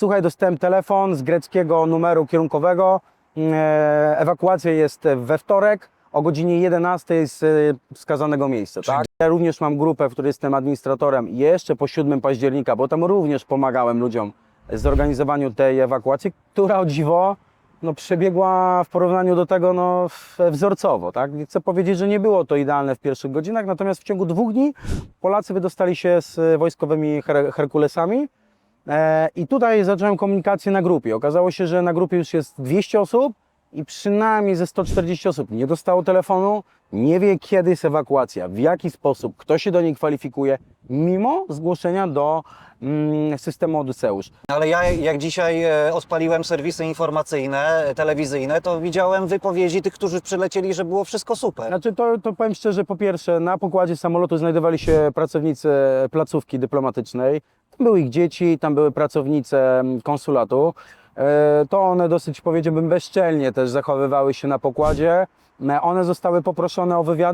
Słuchaj, dostałem telefon z greckiego numeru kierunkowego. E, ewakuacja jest we wtorek o godzinie 11 z e, wskazanego miejsca. Tak? Ja również mam grupę, w której jestem administratorem jeszcze po 7 października, bo tam również pomagałem ludziom w zorganizowaniu tej ewakuacji, która o dziwo no, przebiegła w porównaniu do tego no, wzorcowo. Tak? Chcę powiedzieć, że nie było to idealne w pierwszych godzinach, natomiast w ciągu dwóch dni Polacy wydostali się z wojskowymi her Herkulesami. E, I tutaj zacząłem komunikację na grupie. Okazało się, że na grupie już jest 200 osób i przynajmniej ze 140 osób nie dostało telefonu, nie wie kiedy jest ewakuacja, w jaki sposób, kto się do niej kwalifikuje, mimo zgłoszenia do mm, systemu Odyseusz. Ale ja jak dzisiaj e, odpaliłem serwisy informacyjne, e, telewizyjne, to widziałem wypowiedzi tych, którzy przylecieli, że było wszystko super. Znaczy to, to powiem szczerze, po pierwsze na pokładzie samolotu znajdowali się pracownicy placówki dyplomatycznej, były ich dzieci, tam były pracownice mm, konsulatu. E, To one dosyć powiedziałbym bezczelnie też zachowywały się na pokładzie. E, One zostały poproszone o wywiad